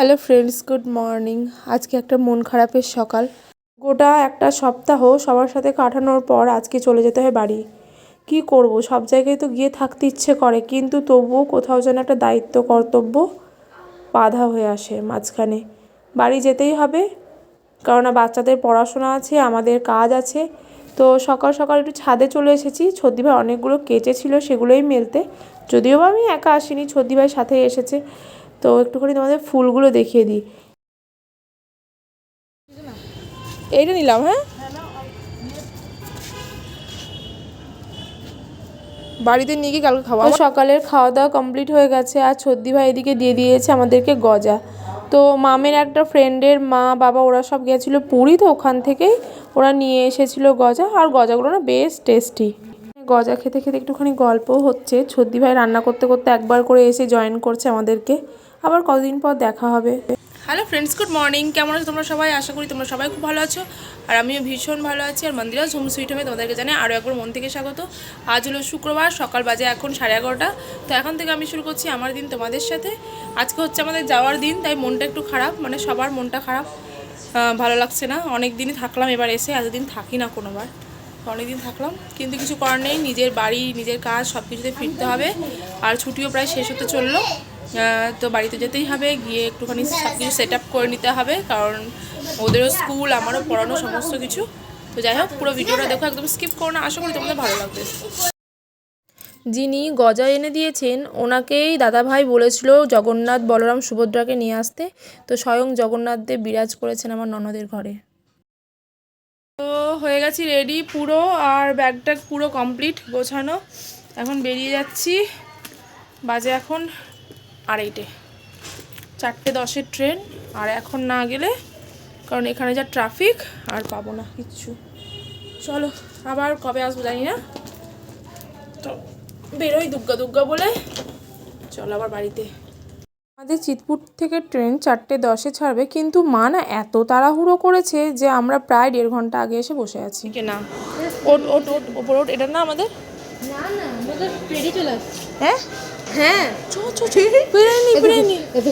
Hello friends good morning আজকে একটা মন খারাপের সকাল। গোটা একটা সপ্তাহ সবার সাথে কাটানোর পর আজকে চলে যেতে হয় বাড়ি। কি করব? সব জায়গায় তো গিয়ে থাকতে ইচ্ছে করে, কিন্তু তবুও কোথাও যেন একটা দায়িত্ব, কর্তব্য বাধা হয়ে আসে মাঝখানে। বাড়ি যেতেই হবে, কেননা বাচ্চাদের পড়াশোনা আছে, আমাদের কাজ আছে। তো সকাল সকাল একটু ছাদে চলে এসেছি। ছদ্দিভাই অনেকগুলো কেচে ছিল, সেগুলোই মেলতে। যদিও বা আমি একা আসিনি ছদ্দিভাই সাথে এসেছে। তো একটুখানি তোমাদের ফুলগুলো দেখিয়ে দিই। এইটা নিলাম হ্যাঁ? বাড়িতে নিয়ে গিয়ে কালকে খাওয়া সকালের খাওয়া দাওয়া কমপ্লিট হয়ে গেছে আর ছদ্দি ভাই এদিকে দিয়ে দিয়েছে আমাদেরকে গজা। তো মামের একটা ফ্রেন্ডের মা, বাবা ওরা সব গেছিল পুরী, তো ওখান থেকেই ওরা নিয়ে এসেছিল গজা। আর গজাগুলো না বেশ টেস্টি গজা খেতে খেতে একটুখানি গল্প হচ্ছে। ছদ্দি ভাই রান্না করতে করতে একবার করে এসে জয়েন করছে আমাদেরকে। আবার কতদিন পর দেখা হবে? হ্যালো ফ্রেন্ডস গুড মর্নিং কেমন আছো তোমরা সবাই? আশা করি তোমরা সবাই খুব ভালো আছো। আর আমিও ভীষণ ভালো আছি। আর মন্দিরা ঝুম সুইট হবে তোমাদেরকে জানে আরও একবার মন থেকে স্বাগত। আজ হলো শুক্রবার, সকাল বাজে এখন সাড়ে এগারোটা। তো এখন থেকে আমি শুরু করছি আমার দিন তোমাদের সাথে। আজকে হচ্ছে আমাদের যাওয়ার দিন, তাই মনটা একটু খারাপ মানে সবার মনটা খারাপ। ভালো লাগছে না। অনেক দিনই থাকলাম এবার এসে, এতদিন থাকি না কোনোবার। অনেকদিন থাকলাম, কিন্তু কিছু করার নেই। নিজের বাড়ি, নিজের কাজ সব কিছুতে ফিরতে হবে। আর ছুটিও প্রায় শেষ হতে চলল। তো বাড়িতে যেতেই হবে গিয়ে একটুখানি সব কিছু সেট আপ করে নিতে হবে কারণ ওদেরও স্কুল আমারও পড়ানো সমস্ত কিছু। তো যাই হোক পুরো ভিডিওটা দেখো একদম স্কিপ করো না আশা করি তোমাদের ভালো লাগবে। যিনি গজা এনে দিয়েছেন ওনাকেই দাদাভাই বলেছিল জগন্নাথ বলরাম সুভদ্রাকে নিয়ে আসতে। তো স্বয়ং জগন্নাথদেব বিরাজ করেছেন আমার ননদের ঘরে। তো হয়ে গেছি রেডি পুরো আর ব্যাগটা পুরো কমপ্লিট গোছানো। এখন বেরিয়ে যাচ্ছি। বাজে এখন আড়াইটে। চারটে দশের ট্রেন আর এখন না গেলে কারণ এখানে যা ট্রাফিক আর পাবো না কিচ্ছু। চলো আবার কবে আসব জানি না। তো বেরোই দুগ্গা দুগ্গা বলে। চলো আবার বাড়িতে। আমাদের চিতপুর থেকে ট্রেন চারটে দশে ছাড়বে কিন্তু মা না এত তাড়াহুড়ো করেছে যে আমরা প্রায় দেড় ঘণ্টা আগে এসে বসে আছি। না? ওট ওট ওট ওপর ওট এটা না আমাদের না না চলে আসছে। হ্যাঁ? হ্যাঁ। চো চো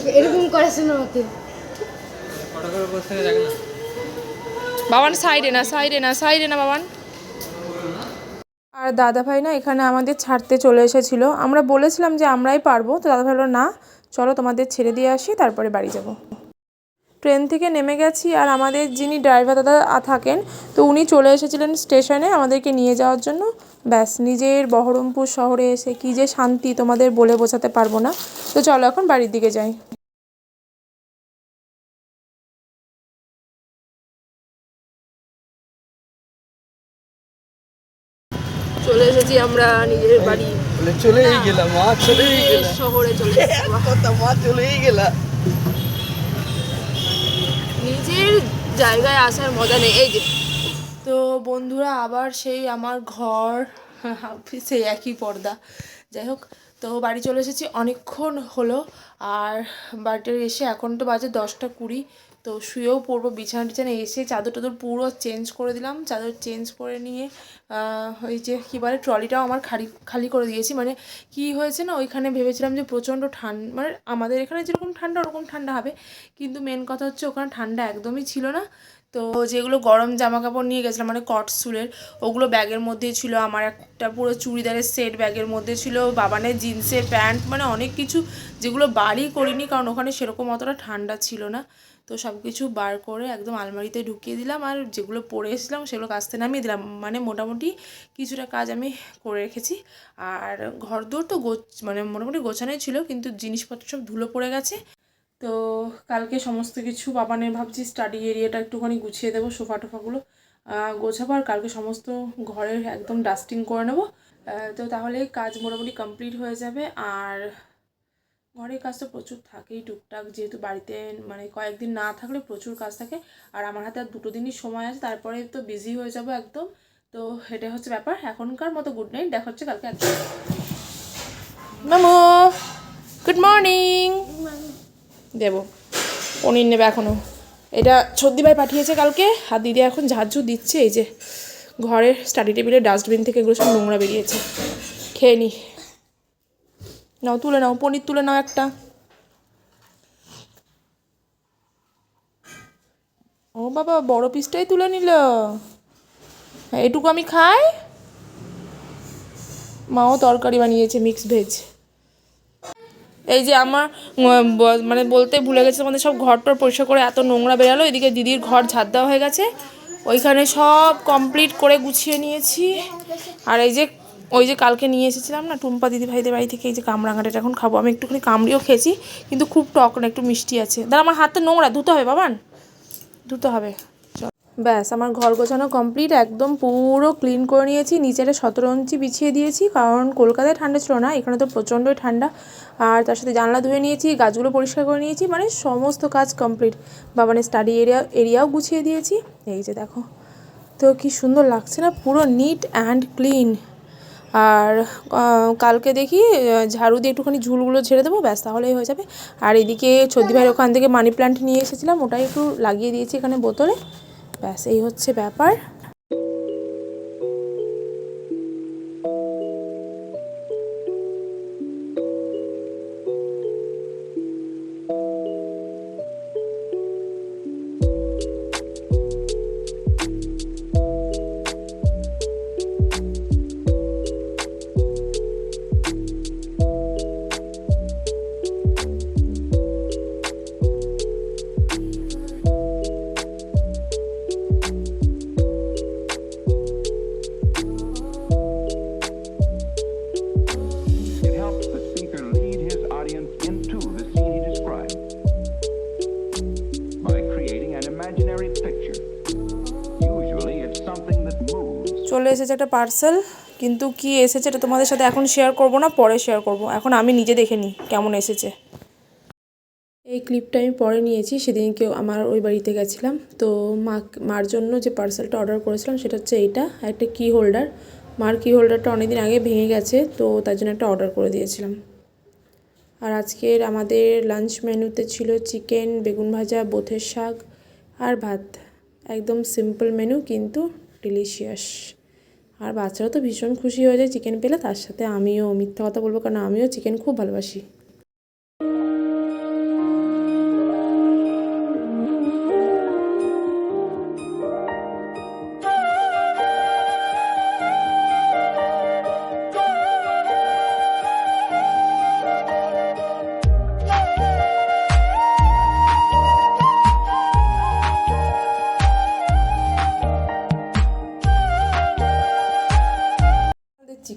এরকম- আমাকে। বাবান সাইডে না সাইডে না সাইডে না বাবান। আর দাদা ভাই না এখানে আমাদের ছাড়তে চলে এসেছিল। আমরা বলেছিলাম যে আমরাই পারব। তো দাদা ভাই না চলো তোমাদের ছেড়ে দিয়ে আসি তারপরে বাড়ি যাব। ট্রেন থেকে নেমে গেছি আর আমাদের যিনি ড্রাইভার দাদা থাকেন তো উনি চলে এসেছিলেন স্টেশনে আমাদেরকে নিয়ে যাওয়ার জন্য। ব্যাস নিজের বহরমপুর শহরে এসে কী যে শান্তি তোমাদের বলে বোঝাতে পারব না। তো চলো এখন বাড়ির দিকে যাই। চলে এসেছি আমরা নিজের বাড়ি। চলেই গেলাম মা চলেই গেলাম। শহরে চলে এসেছি। কথা মা চলেই গেলাম। নিজের জায়গায় আসার মজা নেই। এই যে তো বন্ধুরা আবার সেই আমার ঘর, সেই একই পর্দা। যাই হোক, তো বাড়ি চলে এসেছি অনেকক্ষণ হলো আর বাড়িতে এসে এখন তো বাজে দশটা কুড়ি, তো শুয়েও পড়ব, বিছানা টিছানা এসে চাদর টাদর পুরো চেঞ্জ করে দিলাম। চাদর চেঞ্জ করে নিয়ে ওই যে কী বলে, ট্রলিটাও আমার খালি খালি করে দিয়েছি। মানে কি হয়েছে না, ওইখানে ভেবেছিলাম যে প্রচণ্ড ঠান্ডা মানে আমাদের এখানে যেরকম ঠান্ডা, ওরকম ঠান্ডা হবে। কিন্তু মেন কথা হচ্ছে ওখানে ঠান্ডা একদমই ছিল না। তো যেগুলো গরম জামা কাপড় নিয়ে গেছিলাম মানে কট সুলের ওগুলো ব্যাগের মধ্যেই ছিল। আমার একটা পুরো চুড়িদারের সেট ব্যাগের মধ্যে ছিল, বাবানের জিন্সের প্যান্ট মানে অনেক কিছু যেগুলো বাড়ি করিনি, কারণ ওখানে সেরকম অতটা ঠান্ডা ছিল না। তো সব কিছু বার করে একদম আলমারিতে ঢুকিয়ে দিলাম, আর যেগুলো পরে এসেছিলাম সেগুলো কাচতে নামিয়ে দিলাম। মানে মোটামুটি কিছুটা কাজ আমি করে রেখেছি। আর ঘর দৌড় তো গোছ মানে মোটামুটি গোছানোই ছিল, কিন্তু জিনিসপত্র সব ধুলো পড়ে গেছে। তো কালকে সমস্ত কিছু বাবানের ভাবছি স্টাডি এরিয়াটা একটুখানি গুছিয়ে দেবো, সোফা টোফাগুলো গোছাবো আর কালকে সমস্ত ঘরের একদম ডাস্টিং করে নেব। তো তাহলে কাজ মোটামুটি কমপ্লিট হয়ে যাবে আর ঘরের কাজ তো প্রচুর থাকেই টুকটাক, যেহেতু বাড়িতে মানে কয়েকদিন না থাকলে প্রচুর কাজ থাকে আর আমার হাতে আর দুটো দিনই সময় আছে, তারপরে তো বিজি হয়ে যাব একদম। তো এটা হচ্ছে ব্যাপার, এখনকার মতো গুড নাইট দেখা হচ্ছে কালকে একদম। মামু গুড মর্নিং দেবো। পনির নেবে এখনও এটা ছদ্দি ভাই পাঠিয়েছে কালকে, আর দিদি এখন ঝাড়ঝুড় দিচ্ছে, এই যে ঘরের স্টাডি টেবিলের ডাস্টবিন থেকে এগুলো সব নোংরা বেরিয়েছে। খেয়ে নি। নাও, তুলে নাও, পনির তুলে নাও একটা। ও বাবা, বড় পিসটাই তুলে নিল। এটুকু আমি খাই। মাও তরকারি বানিয়েছে মিক্স ভেজ এই যে আমার মানে বলতে ভুলে গেছে আমাদের সব ঘর টর পরিষ্কার করে এত নোংরা বেরালো, এদিকে দিদির ঘর ঝাড় দেওয়া হয়ে গেছে, ওইখানে সব কমপ্লিট করে গুছিয়ে নিয়েছি আর এই যে, ওই যে কালকে নিয়ে এসেছিলাম না, টুম্পা দিদি ভাইদের বাড়ি থেকে এই যে কামরাঙাটা এখন খাব, আমি একটুখানি কামড়িও খেয়েছি, কিন্তু খুব টক না, একটু মিষ্টি আছে দাঁড়া, আমার হাতটা নোংরা, ধুতে হবে বাবান, ধুতে হবে। ব্যাস, আমার ঘর গোছানো কমপ্লিট একদম পুরো ক্লিন করে নিয়েছি নিচের সতেরো ইঞ্চি বিছিয়ে দিয়েছি, কারণ কলকাতায় ঠান্ডা ছিল না, এখানে তো প্রচণ্ডই ঠান্ডা, আর তার সাথে জানলা ধুয়ে নিয়েছি, গাছগুলো পরিষ্কার করে নিয়েছি মানে সমস্ত কাজ কমপ্লিট বা মানে স্টাডি এরিয়া এরিয়াও গুছিয়ে দিয়েছি, এই যে দেখো, তো কি সুন্দর লাগছে না, পুরো নিট অ্যান্ড ক্লিন আর কালকে দেখি ঝাড়ু দিয়ে একটুখানি ঝুলগুলো ঝেড়ে দেবো, ব্যাস, তাহলেই হয়ে যাবে, আর এদিকে ছদ্দি ভাইয়ের ওখান থেকে মানি প্ল্যান্ট নিয়ে এসেছিলাম, ওটাই একটু লাগিয়ে দিয়েছি এখানে বোতলে ব্যাস এই হচ্ছে ব্যাপার। এসেছে একটা পার্সেল কিন্তু কি এসেছে এটা তোমাদের সাথে এখন শেয়ার করব না, পরে শেয়ার করব। এখন আমি নিজে দেখে নিই কেমন এসেছে। এই ক্লিপটা আমি পরে নিয়েছি, সেদিনকে আমার ওই বাড়িতে গেছিলাম। তো মা মার জন্য যে পার্সেলটা অর্ডার করেছিলাম সেটা হচ্ছে এইটা একটা কি হোল্ডার মার কি হোল্ডারটা অনেকদিন আগে ভেঙে গেছে, তো তার জন্য একটা অর্ডার করে দিয়েছিলাম। আর আজকের আমাদের লাঞ্চ মেনুতে ছিল চিকেন বেগুন ভাজা, বোথের শাক আর ভাত। একদম সিম্পল মেনু কিন্তু ডিলিশিয়াস আর বাচ্চারা তো ভীষণ খুশি হয়ে যায় চিকেন পেলে, তার সাথে আমিও মিথ্যা কথা বলব, কারণ আমিও চিকেন খুব ভালোবাসি।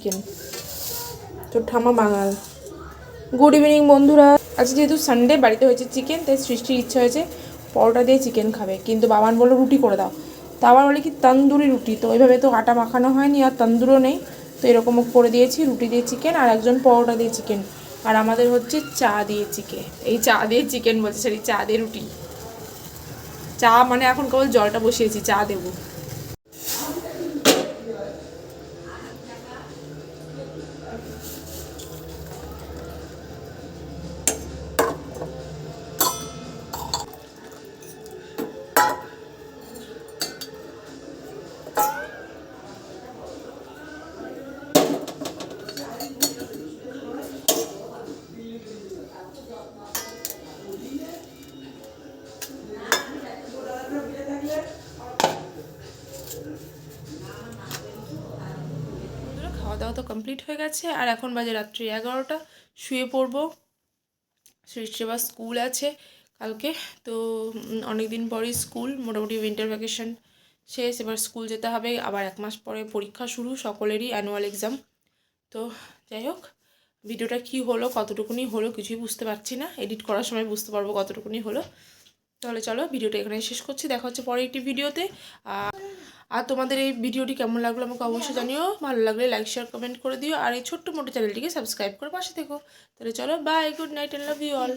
চিকেন তো ঠামা বাঙাল। গুড ইভিনিং বন্ধুরা। আজকে যেহেতু সানডে বাড়িতে হয়েছে চিকেন তাই সৃষ্টির ইচ্ছা হয়েছে পরোটা দিয়ে চিকেন খাবে। কিন্তু বাবান বলল, রুটি করে দাও। তা আবার বলে কি, তন্দুরি রুটি। তো ওইভাবে তো আটা মাখানো হয়নি, আর তন্দুরও নেই। তো এরকম করে দিয়েছি, রুটি দিয়ে চিকেন আর একজন পরোটা দিয়ে চিকেন আর আমাদের হচ্ছে চা দিয়ে চিকেন এই চা দিয়ে চিকেন বলছে, সরি, চা দিয়ে রুটি। চা মানে এখন কেবল জলটা বসিয়েছি, চা দেবো। কমপ্লিট হয়ে গেছে। আর এখন বাজে রাত্রি এগারোটা। শুয়ে পড়ব। সৃষ্টিবার স্কুল আছে কালকে। তো অনেক দিন পরই স্কুল। মোটামুটি উইন্টার ভ্যাকেশন শেষ। এবার স্কুল যেতে হবে। আবার এক মাস পরে পরীক্ষা শুরু। সকলেরই অ্যানুয়াল এক্সাম তো, যাই হোক, ভিডিওটা কি হলো, কতটুকুনি হলো কিছুই বুঝতে পারছি না। এডিট করার সময় বুঝতে পারব কতটুকুনি হলো। তাহলে চলো, ভিডিওটা এখানে শেষ করছি। দেখা হচ্ছে পরে একটি ভিডিওতে। আর আর তোমাদের এই ভিডিওটি কেমন লাগল আমাকে অবশ্যই জানিও। ভালো লাগলে লাইক শেয়ার কমেন্ট করে দিও। আর এই ছোট্ট মোটো চ্যানেলটিকে সাবস্ক্রাইব করে পাশে থেকো। তাহলে চলো bye good night and love you all